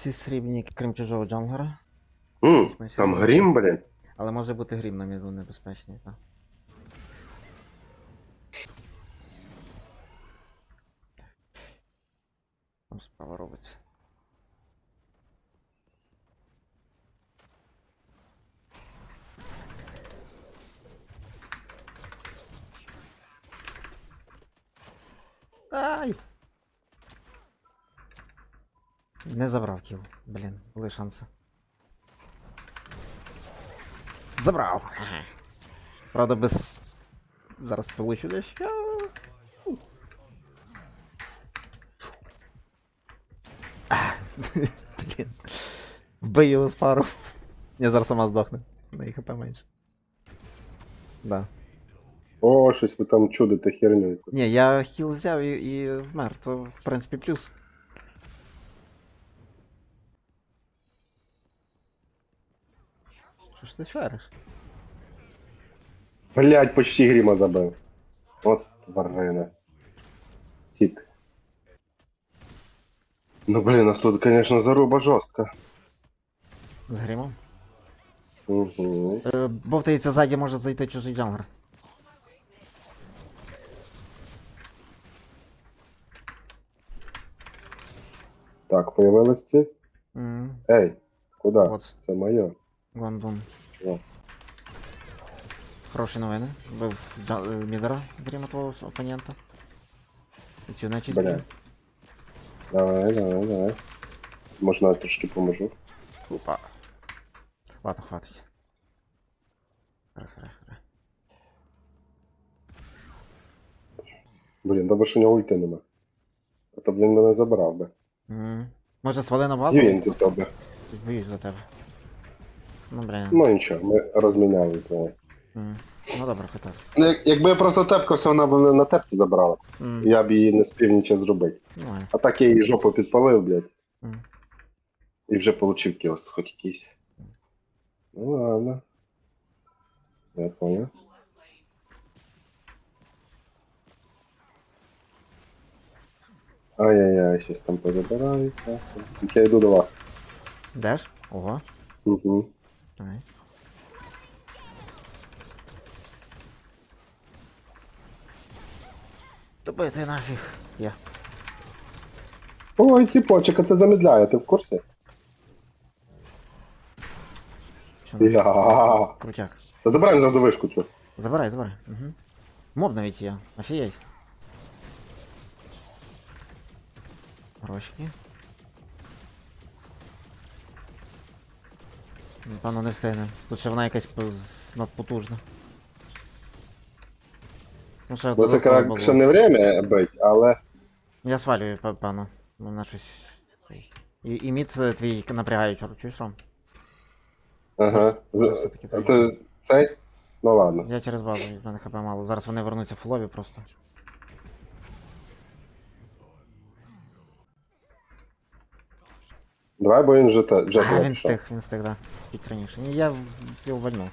всі срібні, крім чужого джанглера. М, там грім, блін. Але може бути грім на міду небезпечний, так. Там справа робиться. Ай! Не забрав кіл. Блін, були шанси. Забрав. Правда, без. Зараз получу дещо. Блін. Вбий його з пару. Я зараз сама здохне. На їх хп менше. Да. О, щось ви там чудите херню. Ні, я хіл взяв і, і вмер, то в принципі плюс. Ж ти шариш? Блять, почти гріма забив. От тварина. Тік. Ну блін, у нас тут, конечно, заруба жорстка. З гримом? Угу. Е, бовтається ззаді може зайти чужий джангер. Так, появились ці. Ммм, Ей, куди? от, Це моє. Гвандун. Хороші новини. Бив джа- е, мідера грима твого опонента. Цю нечість Бля. Давай, давай, давай. Можна я трошки поможу. Опа. Ладно, хватить. Блін, добре, що у нього ульти нема. А то б він мене забрав би. Може свали на? І він за тебе. Боюсь за тебе. Ну, блін. Ну нічого, ми розмінялись з нею. Мгм. Ну добре, хотів. Ну, як- якби я просто тепкався, вона б мене на тепці забрала. Мгм. Я б її не спів нічого зробити. Ну. А так я її жопу підпалив, блядь, Мгм. і вже получив кілос хоч якийсь. Ну ладно. Я понял. Ай-яй-яй, щось там позабираю. так. Так я йду до вас. Де ж? Ого. Угу. Давай. Добити нафіг. Я. Ой, тіпочек, а це замедляє, ти в курсі? На- Я. Крутяк. Та забираємо зразу вишку цю. Забирай, забирай. Угу. Моб навіть є. Офігеть. Грошки. Напевно, не встигне. Тут ще вона якась надпотужна. Ну, ще Бо це ще не время бить, але. Я свалюю, пе- певно. Вона щось. І, і мід е, твій напрягає, чор, чуєш Ром? Ага. З- все-таки А це. ти цей? Ну ладно. Я через базу, в мене хп мало. Зараз вони вернуться в флові просто. Давай, бо він вже А, він встиг, він встиг, да. Чуть раніше. Ні, я в- його вальнув.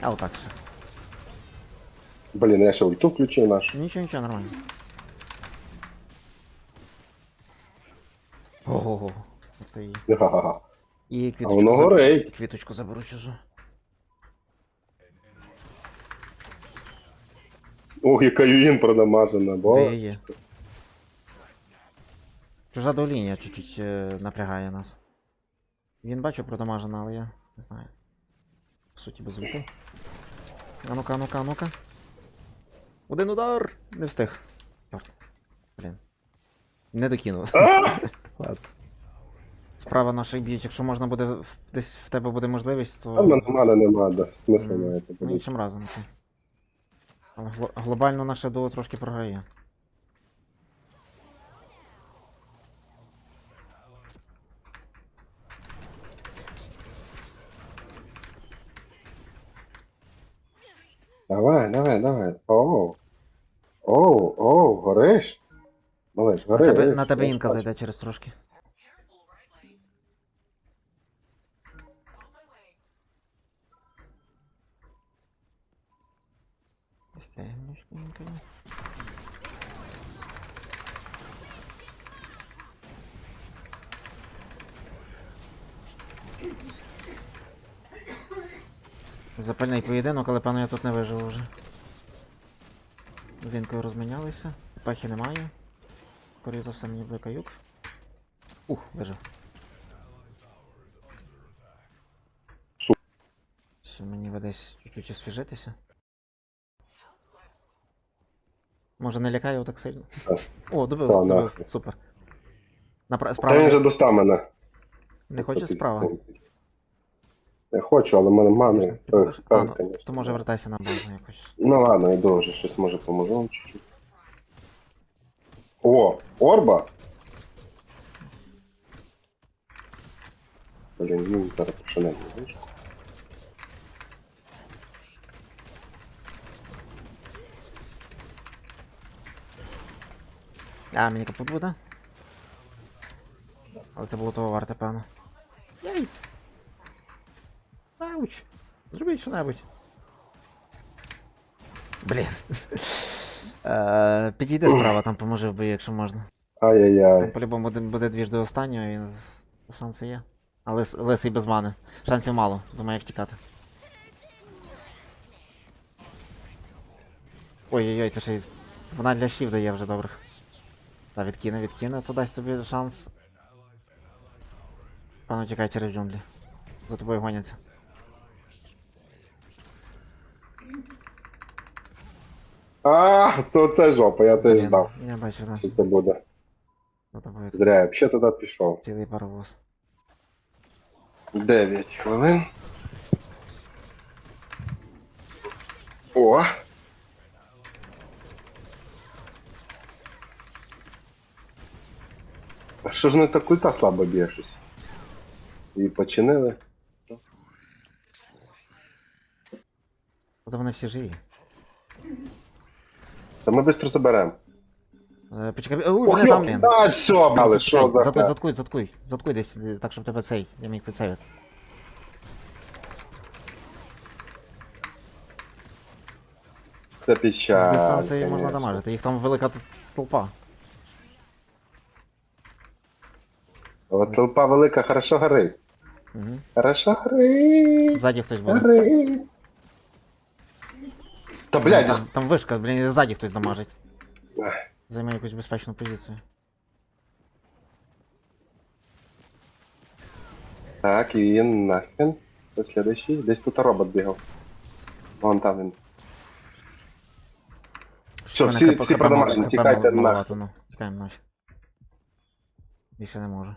А отак ще. Блін, я ще ульту включив наш. Нічого, нічого, нормально. Ого. Це і. Га-га-га. І А квіточку. воно заб- горить. Квіточку заберу чужу. Ох, яка юїн продамажена, бо. Де є? Чужа долінія чуть-чуть е, напрягає нас. Він бачу продамажена, але я не знаю. По суті, без ульти. А ну-ка, а ну-ка, а ну-ка. Один удар! Не встиг. Чорт. Блін. Не докинув. Ладно. Справа наших б'ють, якщо можна буде десь в тебе буде можливість, то. А мене да. Смисла Мгм. має Ну, іншим разом. Але глобально наше дуо трошки програє. Давай, давай, давай. Оу. Оу, оу, гориш? Малиш, гориш. На тебе, на тебе інка зайде через трошки. Thank you. Запальний поєдинок, але певно я тут не виживу вже. З інкою розмінялися. Пехи немає. Скоріше за все мені викаюк. Ух, вижив. Все, мені би десь чуть-чуть освіжитися. Може не лякає його так сильно? О, добив, Та, добив, супер. Напра... Та Справа він не, же достав мене. не хоче справа. Не хочу, але в мене мани. Ну, то може вертайся на базу якось. Ну ладно, йду вже, щось може поможу вам чуть-чуть. О, орба! Блін, він зараз почне, знаєш? А, мені капут буде. Але це було того варте, певно. Яйць! Ауч! Зробіть що-небудь. Блін. Е, Підійди справа, там поможи в бою, якщо можна. Ай-яй-яй. по-любому буде, двіж до останнього і шанси є. Але лис, лисий без мани. Шансів мало, думаю, як тікати. Ой-ой-ой, то ще й. Вона для щів дає вже добрих. Та відкине, відкине, то дасть тобі шанс. Пану тікай через джунглі. За тобою гоняться. А, то це жопа, я це Блін, ждав, Я бачу, да. що це буде. За тобою Зря я ще туди пішов. цілий паровоз. 9 хвилин. О! А що ж не так культа слабо б'є щось? І починили. Тобто вони всі живі. Та ми швидко заберемо. Е, почекай. Ой, вони там, блін. А, все, але що за Заткуй, заткуй, заткуй. Заткуй десь, е, так, щоб тебе цей, я міг підсейвити. Це З печаль. дистанції можна конечно. дамажити, їх там велика т- толпа. Але толпа велика, хорошо горить. Угу. Хорошо горить. Ззаді хтось буде. Горить. Та блядь, Там, там вишка, блін, ззаді хтось дамажить. Ех. Займе якусь безпечну позицію. Так, і нахрен. Хто слідуючий? Десь тут робот бігав. Вон там він. Все, всі, всі продамажені, тікайте ну. Тікаємо нафіг. Більше не можу.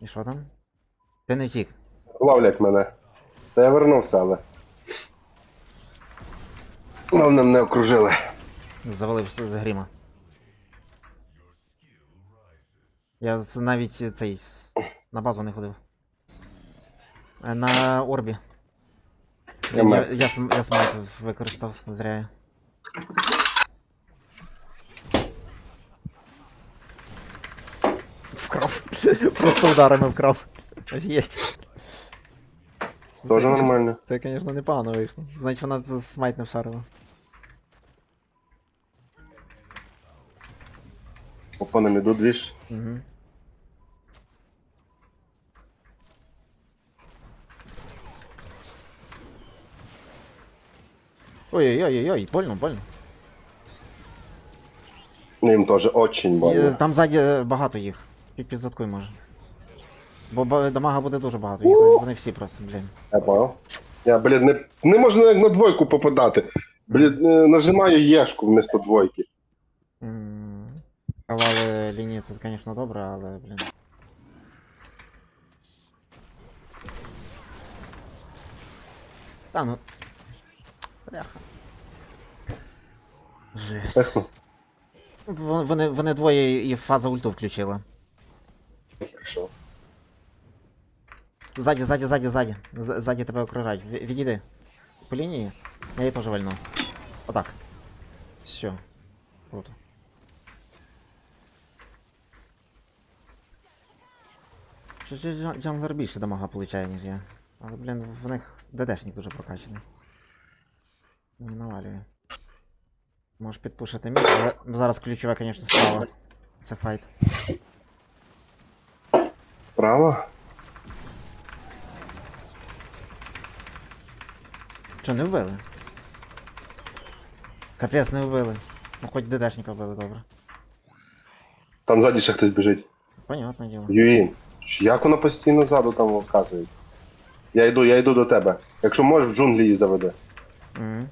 І що там? Ти не втік. Ловлять мене. Та я вернувся, але. Головне мене окружили. Завалив з гріма. Я навіть цей. На базу не ходив. Е, На орбі. Я Я, я, я, я смайт використав зря. я. Вкрав. Просто ударами вкрав. Офігеть. Тоже Це, нормально. це, звісно, непогано вийшло. Значить вона з- смайт не вшарила. Опонам іду двіж. Угу. Ой-ой-ой-ой, больно, больно. Їм теж очень е, больно. там ззаді е, багато їх. Під підзаткуй може. Бо дамага буде дуже багато, їх вони всі просто, блін. Я понял. Я, блін, не, не можна як на двойку попадати. Блін, е, нажимаю Єшку вмісто двойки. М, Провали лінії це, звісно, добре, але, блін. Та ну. Бляха. Жесть. Вони, вони двоє і фаза ульту включили. Прийшов. Ззаді, ззаді, ззаді, ззаді. З- Ззаді тебе. Ві- Відійди. По лінії. Я її теж вальну. Отак. Все. Круто. Чи ж джан- джанглер більше дамага получає, ніж я. Але, блін, в них ДДшник дуже прокачаний. Не навалює. Можеш підпушити мід, але зараз ключове, звісно, справа. Це файт. Право? Що, не вбили? Капець, не вбили. Ну хоч ДДшника вбили, добре. Там ззаді ще хтось біжить. Понятне діло. Юїн, як вона постійно ззаду там вказує? Я йду, я йду до тебе. Якщо можеш, в джунглі її заведи. Мгм.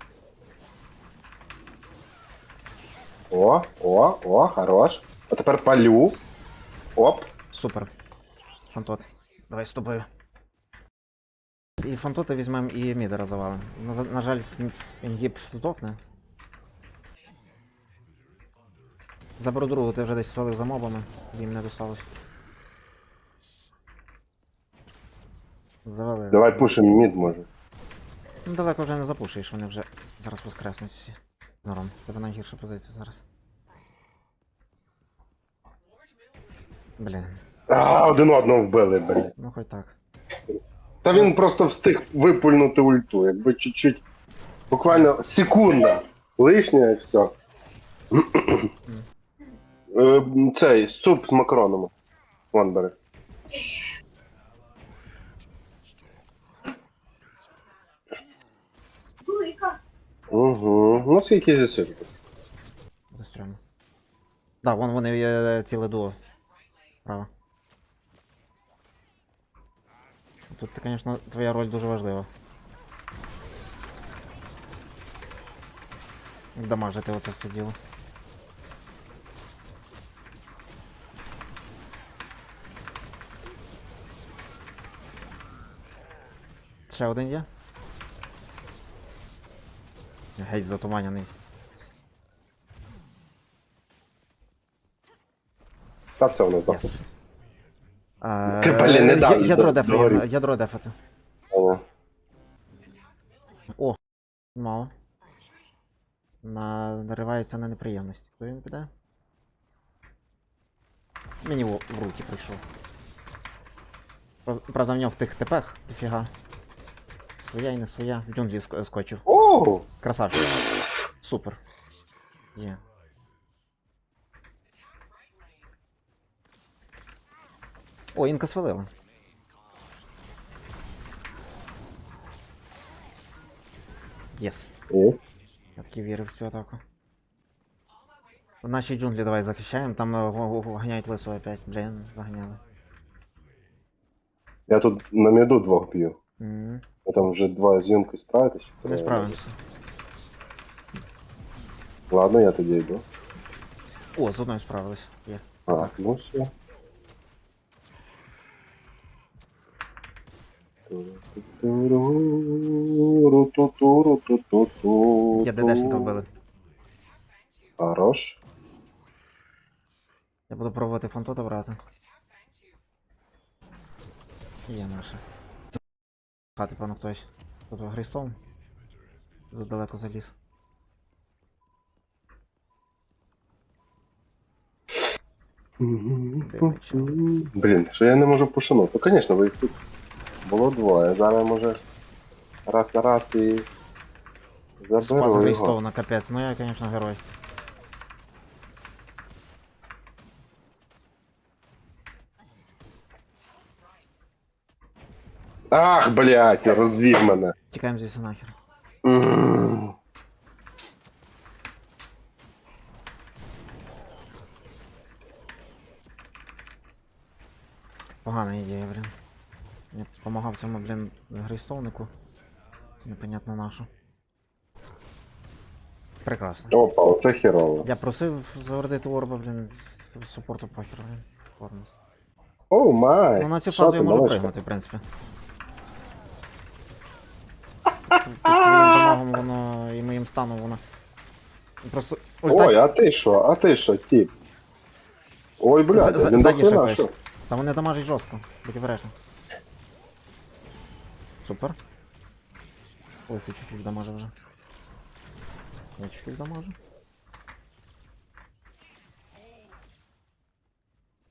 О, о, о, хорош. А тепер палю. Оп. Супер. Фантот. Давай з тобою. І фантота візьмемо і мідера завалимо. На, на жаль, він- гіп здохне. Заберу другу, ти вже десь свалив за мобами, їм не досталось. Завали. Давай пушимо мід, може. Ну далеко вже не запушуєш, вони вже зараз воскреснуть всі. Норм, тебе найгірша позиція зараз. Блін, А, один одного вбили, блін. ну хоч так. Та він просто встиг випульнути ульту, якби чуть-чуть. Буквально секунда. Лишня і все. Е, Цей суп з макаронами. Вон бери. Угу. Ну скільки зі Буде стрьомно. Да, вон вони є ціле дуо. Право. Тут, звісно, твоя роль дуже важлива. Дамажити оце все діло. Ще один є? Геть затуманяний. Та все, воно здохло. Yes. Ти, блін, не я- дав Ядро дефати, догоріти. ядро дефати. Ага. О, мало. На... Наривається на неприємності. Куди він піде? Мені в, в руки прийшов. Прав- Правда, в нього в тих тепах дофіга. Своя і не своя. В джунглі ск- скочив. О! Красавчик. Супер. Є. О, інка свалила. Єс. О. Я таки вірив в цю атаку. В нашій джунглі давай захищаємо, там е, го- го- ганяють лису опять. Блін, заганяли. Я тут на міду двох б'ю. М, А там вже два з юнкою справитись. Не справимося. Ладно, я тоді йду. О, з одною справились. Є. А, ну все. Я ДДшника вбили. Хорош. Я буду пробувати фонтота брати. Є наша. Хати, певно, хтось. Тут грейстоун. Задалеко заліз. Блін, що я не можу пушанути. Ну, звісно, ви їх тут було двоє. Зараз може раз на раз і Спас заберу його. грейстоуна, капець. Ну я, звісно, герой. Ах, блядь, розвів мене. Тікаємо звідси нахер. М. Погана ідея, блін. Я б допомагав цьому, блін, грейстоунику. Непонятно нашу. Прекрасно. Опа, оце херово. Я просив завердити орба, блін, супорту похер, блін. Форму. О, май. Ну на цю фазу я можу пригнути, в принципі. Тут дамагом воно і моїм станом воно. Просто. ульта- Ой, а ти що? А ти що, тип? Ой, блядь, він дохрена, що? Та вони дамажать жорстко, будь обережно. Супер. Лисий чуть-чуть дамаже вже. Я чуть-чуть дамажу.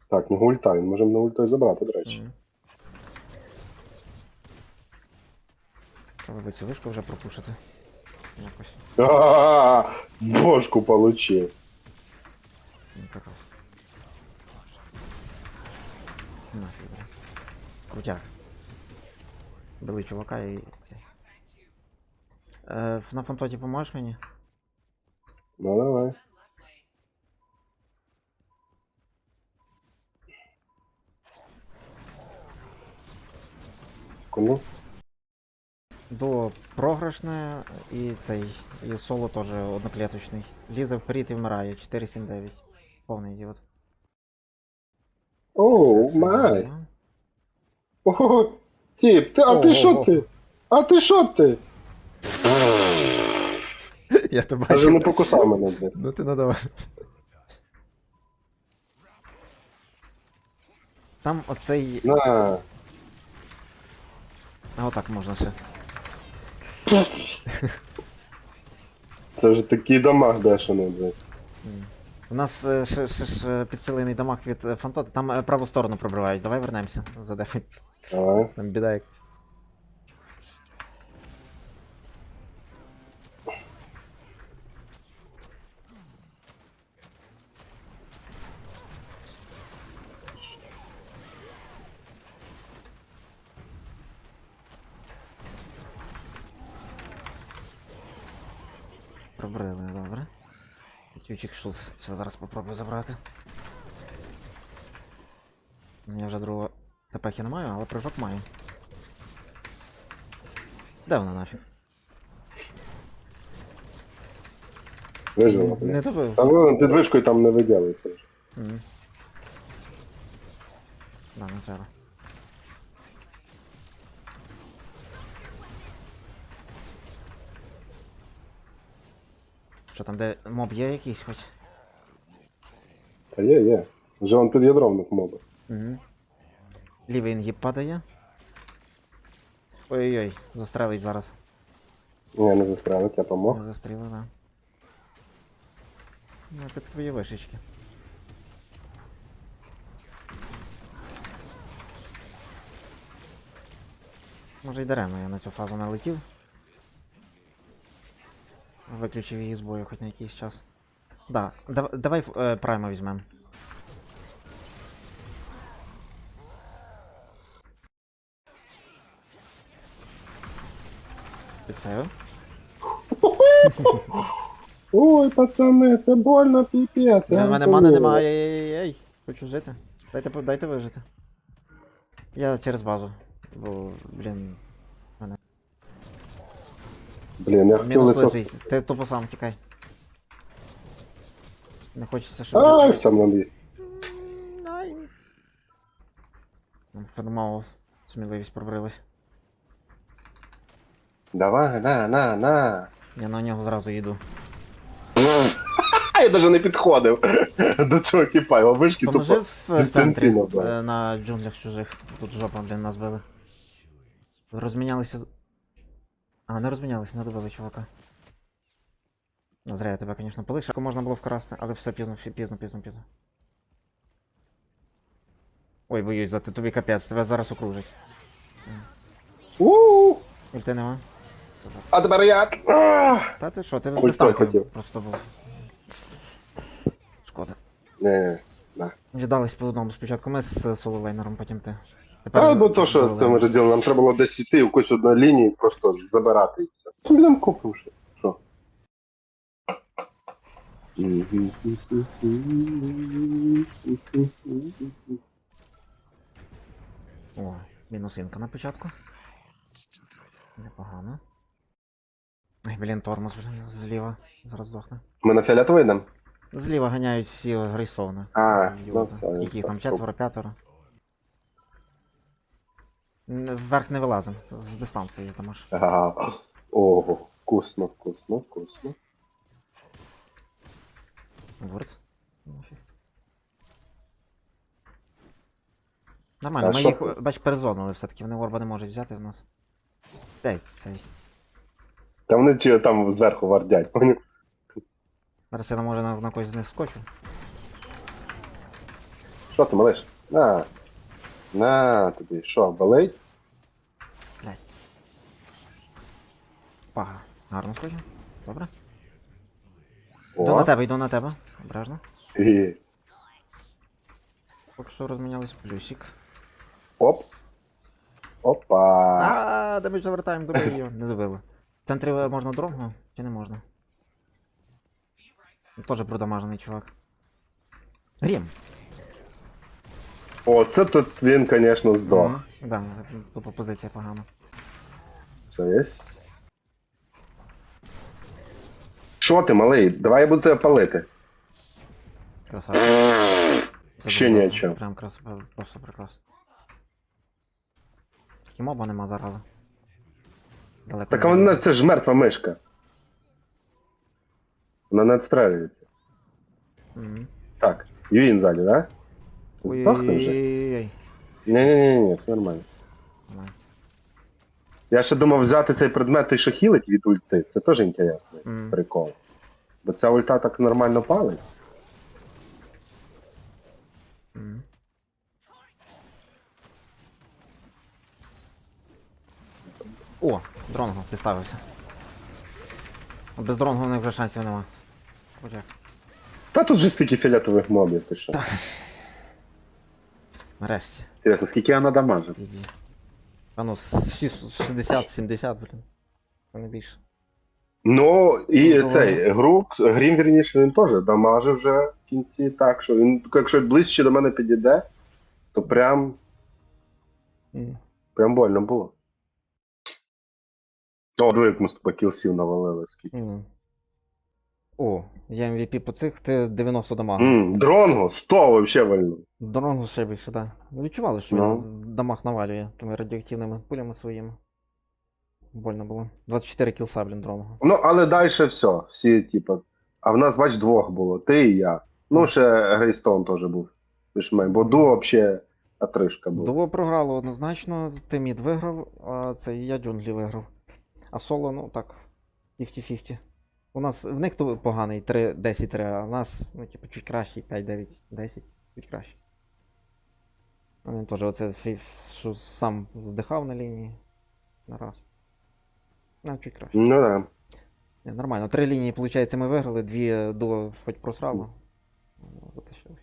Так, ну ульта, він можемо на ультою забрати, до речі. Мгм. Треба би цю вишку вже пропушити. якось. А, Бошку получив. Ну. Нафіг, бля. Крутяк. Били чувака і. Е, на фантоті поможеш мені? Ну давай. Секунду. До програшне і цей. І соло теж одноклеточний. Лізе вперед і вмирає. 4-7-9. Повний ідіот. Оу, май. Ого, тип, ти, а ти що ти? А ти що ти? Я тебе Даже не покусав мене, блядь. Ну ти надавай. Там оцей. На. А отак можна все. Це вже такий дамаг бешений, блядь. У нас е, ще, ще, ще підсилений дамаг від е, Фантота. Там е, праву сторону пробивають. Давай вернемося. Задефай. Давай. Там біда як. Пробрили, добре. Тючик шус. Це зараз попробую забрати. Я вже другого ТПХ не маю, але прыжок маю. Де вона нафіг? Вижила, блядь. Не добив. Та ладно, під вишкою там не виділися. Мгм. Да, не треба. Що там, де моб є якийсь хоч? Та є, є. Вже он під ядром моби. Угу. Лівий інгіб падає. Ой-ой-ой, застрелить зараз. Ні, не застрелить, я помог. Не застрілив, да. Ну, під твої вишечки. Може й даремно я на цю фазу не летів. Виключив її з бою хоч на якийсь час. Да, дав- давай е, прайма візьмем. Підсейв. Ой, пацани, це больно, піпець. У мене мани немає, ей-ей-ей. Хочу жити. Дайте, по- дайте вижити. Я через базу. Бо, блін. Блін, я хотів Мінус лисо... лисий. Ти тупо сам тікай. Не хочеться, щоб. Ай, сам набіг. Ай. Фермало сміливість пробрилась. Давай, на, на, на. Я на нього зразу їду. А я навіть не підходив до цього типа, його вишки Поможи тупо. в центрі е, на джунглях чужих. Тут жопа, блін, нас били. Розмінялися. А, не розмінялися, не добили чувака. Ну, Зря я тебе, звісно, полишив. Можна було вкрасти, але все пізно, пізно, пізно, пізно. Ой, боюсь, за тобі капець, тебе зараз окружить. Ульти нема. А тепер я. Та ти що, ти Ой, без той танків хотів. просто був. Шкода. Не, на. Віддались по одному. Спочатку ми з сололейнером, потім ти. А, з- бо то, що це ми розділили, нам треба було десь йти в якусь одну лінію і просто забирати і все. Що нам купимо ще? Що? О, мінусинка на початку. Непогано. Ай, блін, тормоз, блін, зліва. Зараз здохне. Ми на фіолетовий йдемо? Зліва ганяють всі грейстоуни. А, ну все, Скільки їх там, четверо, п'ятеро. Вверх не вилазим, з дистанції там аж. Ага. Ого, вкусно, вкусно, вкусно. Ворд. Нормально, А ми що їх, ти? бач, перезонили все-таки, вони орба не можуть взяти в нас. Десь цей. Та вони чи там зверху вардять, поняв? Зараз я може на, на когось з них скочу. Що ти малиш? На. На тобі, що, болить? Блядь. Пага. Гарно скочу. Добре. Йду на тебе, йду на тебе. Обережно. і... Поки що розмінялись плюсик. Оп. Опа. А, демедж завертаємо, добили його. Не добили. Центрі можна дронгу? Чи не можна? Ну, Теж продамажений чувак. Грім. О, це тут він, звісно, здох. Да, тупо позиція погана. Це є. Що ти, малий? Давай я буду тебе палити. Красавчик. Це Ще дуже нічого. Прям красиво, просто прекрасно. Тільки моба нема зараза. Далеко Так не а вона забіг. це ж мертва мишка. Вона не відстрелюється. Мгм. Так, він ззаді, да? Здохне вже? Ой-ой-ой. Ні-ні-ні, все нормально. Нормально. Я ще думав взяти цей предмет і що хілить від ульти. Це теж інтересний Мгм. прикол. Бо ця ульта так нормально палить. Мгм. О, дронгу підставився. Без дронгу у них вже шансів нема. Хоча. Та тут же стільки фіолетових мобів, ти що? Нарешті. Інтересно, скільки вона дамажить? А ну, 60-70, блін. Це не більше. Ну, і Здорово. цей гру, Грім, вірніше, він теж дамажив вже в кінці, так що він, якщо ближче до мене підійде, то прям, прям больно було. О, диви, як ми з тобою кілсів навалили скільки. М. О, я MVP по цих, ти 90 дамаг. Ммм, Дронго, 100 вообще вальнув. Дронгу ще більше, так. Да. Відчували, що Ну. він дамаг навалює тими радіоактивними пулями своїми. Больно було. 24 кілса, блін, дронгу. Ну, але далі все. Всі, типу. А в нас, бач, двох було. Ти і я. Ну, ще Грейстоун теж був. Більш-менш, бо дуо взагалі отришка була. Дуо програло однозначно, ти мід виграв, а це я джунглі виграв. А соло, ну так, 50-50. У нас в них то поганий 3-10-3, а в нас, ну, типу, чуть кращий, 5-9-10, чуть краще. Він теж оце що сам здихав на лінії. На раз. Ну, чуть краще. Ну да. Нормально. Три лінії, виходить, ми виграли, дві дуо хоч просрало. Ну, Затащили.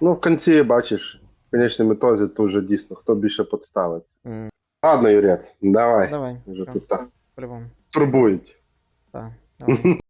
Ну, в кінці, бачиш, в конечному ітозі тут вже дійсно, хто більше підставить. М, Ладно, Юрець, давай. Давай, Вже тут так по-любому. турбують. Так, давай.